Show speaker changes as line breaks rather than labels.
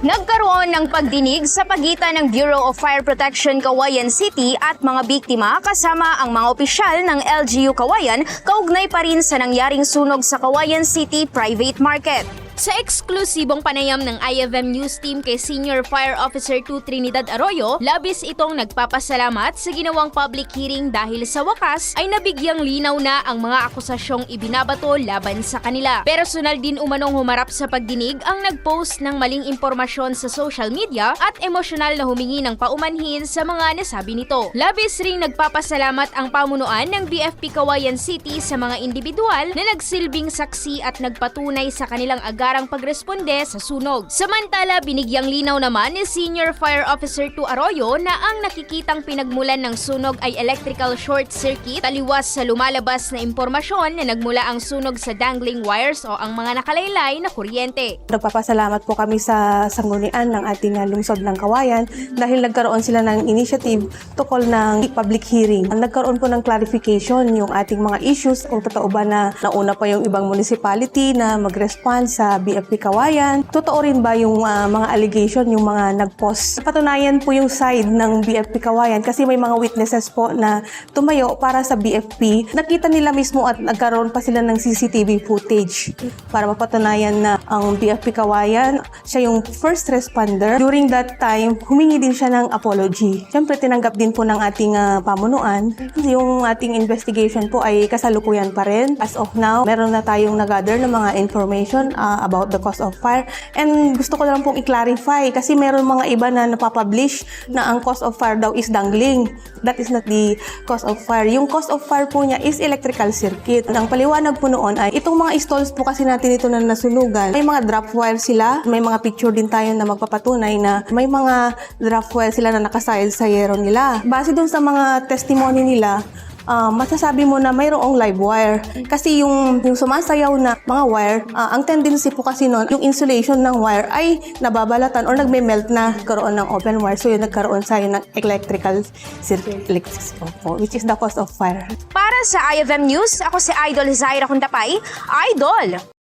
Nagkaroon ng pagdinig sa pagitan ng Bureau of Fire Protection Kawayan City at mga biktima kasama ang mga opisyal ng LGU Kawayan kaugnay pa rin sa nangyaring sunog sa Kawayan City Private Market. Sa eksklusibong panayam ng IFM News Team kay Senior Fire Officer 2 Trinidad Arroyo, labis itong nagpapasalamat sa ginawang public hearing dahil sa wakas ay nabigyang linaw na ang mga akusasyong ibinabato laban sa kanila. Personal din umanong humarap sa pagdinig ang nagpost ng maling impormasyon sa social media at emosyonal na humingi ng paumanhin sa mga nasabi nito. Labis ring nagpapasalamat ang pamunuan ng BFP Kawayan City sa mga individual na nagsilbing saksi at nagpatunay sa kanilang agarang pagresponde sa sunog. Samantala, binigyang linaw naman ni Senior Fire Officer 2 Arroyo na ang nakikitang pinagmulan ng sunog ay electrical short circuit taliwas sa lumalabas na impormasyon na nagmula ang sunog sa dangling wires o ang mga nakalaylay na kuryente.
Nagpapasalamat po kami sa sanggunian ng ating uh, lungsod ng Kawayan dahil nagkaroon sila ng initiative tukol ng public hearing. Nagkaroon po ng clarification yung ating mga issues kung totoo ba na nauna pa yung ibang municipality na mag-respond sa BFP Kawayan. Totoo rin ba yung uh, mga allegation, yung mga nag-post. Patunayan po yung side ng BFP Kawayan kasi may mga witnesses po na tumayo para sa BFP. Nakita nila mismo at nagkaroon pa sila ng CCTV footage para mapatunayan na ang BFP Kawayan, siya yung first responder. During that time, humingi din siya ng apology. Siyempre, tinanggap din po ng ating ah, pamunuan. Yung ating investigation po ay kasalukuyan pa rin. As of now, meron na tayong nag-gather ng mga information about the cause of fire. And gusto ko lang pong i-clarify kasi meron mga iba na napapublish na ang cause of fire daw is dangling. That is not the cause of fire. Yung cause of fire po niya is electrical circuit. Ang paliwanag po noon ay itong mga stalls po kasi natin ito na nasunugan. May mga drop wire sila. May mga picture din tayo na magpapatunay na may mga drop wire sila na nakasayad sa yero nila. Base dun sa mga testimony nila, ah, masasabi mo na mayroong live wire. Kasi yung, yung sumasayaw na mga wire, ah, ang tendency po kasi nun, yung insulation ng wire ay nababalatan or nagme-melt na karoon ng open wire. So yun, nagkaroon sa'yo ng electrical circuit, electric, which is the cause of fire.
Para sa IFM News, ako si Idol Zaira Kundapay. Idol!